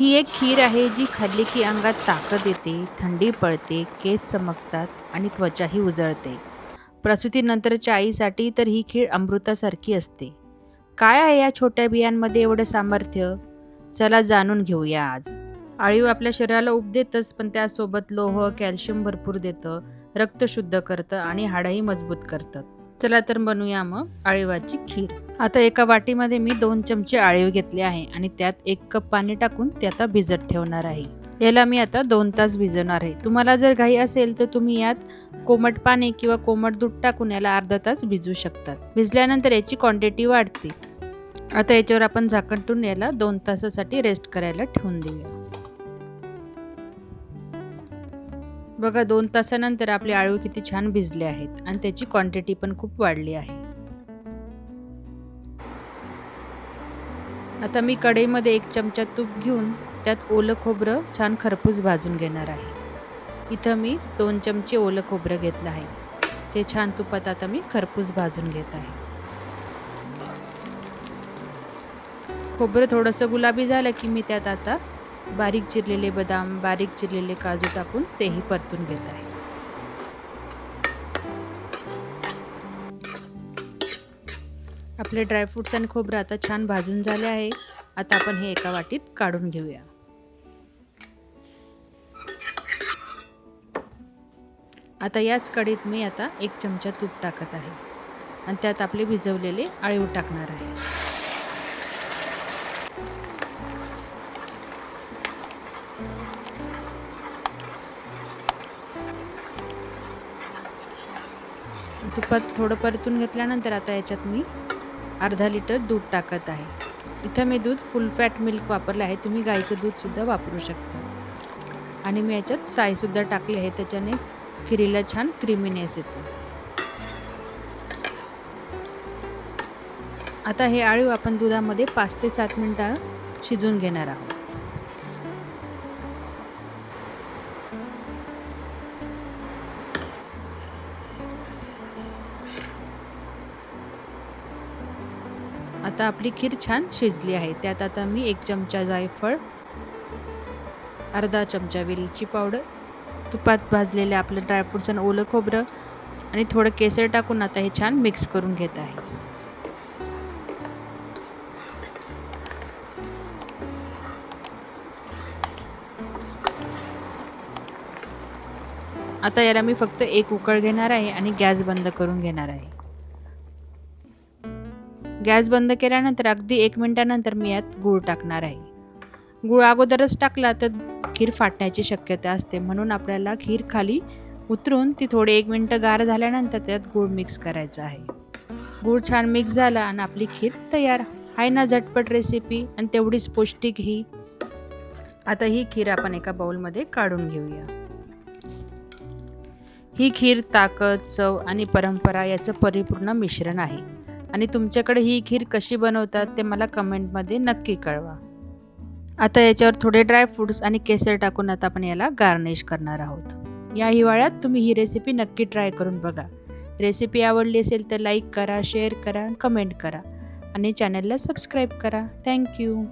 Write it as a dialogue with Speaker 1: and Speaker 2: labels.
Speaker 1: ही एक खीर आहे जी खाल्ली की अंगात ताकद येते थंडी पळते केस चमकतात आणि त्वचाही उजळते. प्रसूतीनंतरच्या आईसाठी तर ही खीर अमृतासारखी असते. काय आहे या छोट्या बियांमध्ये एवढं सामर्थ्य? चला जाणून घेऊया आज. आळीव आपल्या शरीराला उब देतच पण त्यासोबत लोह कॅल्शियम भरपूर देतं रक्त शुद्ध करतं आणि हाडंही मजबूत करतं. चला तर बनवूया मग आळीवाची खीर. आता एका वाटीमध्ये मी दोन चमचे आळीव घेतले आहे आणि त्यात एक कप पाणी टाकून ते आता भिजत ठेवणार आहे. याला मी आता दोन तास भिजवणार आहे. तुम्हाला जर घाई असेल तर तुम्ही यात कोमट पाणी किंवा कोमट दूध टाकून याला अर्धा तास भिजवू शकतात. भिजल्यानंतर याची क्वांटिटी वाढते. आता याच्यावर आपण झाकण याला दोन तासासाठी रेस्ट करायला ठेवून देऊया. बघा दोन तासानंतर आपले आळू किती छान भिजले आहेत आणि त्याची क्वांटिटी पण खूप वाढली आहे. आता मी कढईमध्ये एक चमचा तूप घेऊन त्यात ओलं खोबरं छान खरपूस भाजून घेणार आहे. इथं मी दोन चमचे ओलं खोबरं घेतलं आहे. ते छान तुपात आता मी खरपूस भाजून घेत आहे. खोबरं थोडंसं गुलाबी झालं की मी त्यात आता बारीक चिरलेले बदाम बारीक चिरलेले काजू टाकून तेही परतून घेत आहे. आपले ड्रायफ्रुट्स आणि खोबरं आता छान भाजून झाले आहे. आता आपण हे एका वाटीत काढून घेऊया. आता याच कढीत मी आता एक चमचा तूप टाकत आहे. आणि त्यात आपले भिजवलेले आळीव टाकणार आहे. तुपात थोडं परतून घेतल्यानंतर आता याच्यात मी अर्धा लिटर दूध टाकत आहे. इथं मी दूध फुल फॅट मिल्क वापरलं आहे. तुम्ही गाईचं दूधसुद्धा वापरू शकता. आणि मी याच्यात सायसुद्धा टाकली आहे. त्याच्याने खिरीला छान क्रिमिनेस येतो. आता हे आळू आपण दुधामध्ये पाच ते सात मिनटं शिजून घेणार आहोत. आता आपली खीर छान शिजली आहे. त्यात आता मी एक चमचा जायफळ अर्धा चमचा वेलची पावडर तुपात भाजलेले आपलं ड्रायफ्रुट्स आणि ओलं खोबरं आणि थोडं केसर टाकून आता हे छान मिक्स करून घेत आहे. आता याला मी फक्त एक उकळ घेणार आहे आणि गॅस बंद करून घेणार आहे. गॅस बंद केल्यानंतर अगदी एक मिनिटानंतर मी यात गूळ टाकणार आहे. गूळ अगोदरच टाकला तर खीर फाटण्याची शक्यता असते. म्हणून आपल्याला खीर खाली उतरून ती थोडी एक मिनटं गार झाल्यानंतर त्यात गूळ मिक्स करायचा आहे. गूळ छान मिक्स झाला आणि आपली खीर तयार आहे ना झटपट रेसिपी आणि तेवढीच पौष्टिक ही. आता ही खीर आपण एका बाउलमध्ये काढून घेऊया. ही खीर ताकद चव आणि परंपरा याचं परिपूर्ण मिश्रण आहे. आणि तुमच्याकडे ही खीर कशी बनवतात ते मला कमेंटमध्ये नक्की कळवा. आता याच्यावर थोडे ड्रायफ्रुट्स आणि केसर टाकून आता आपण याला गार्निश करणार आहोत. या हिवाळ्यात तुम्ही ही रेसिपी नक्की ट्राय करून बघा. रेसिपी आवडली असेल तर लाईक करा शेअर करा कमेंट करा आणि चॅनलला सबस्क्राईब करा. थँक्यू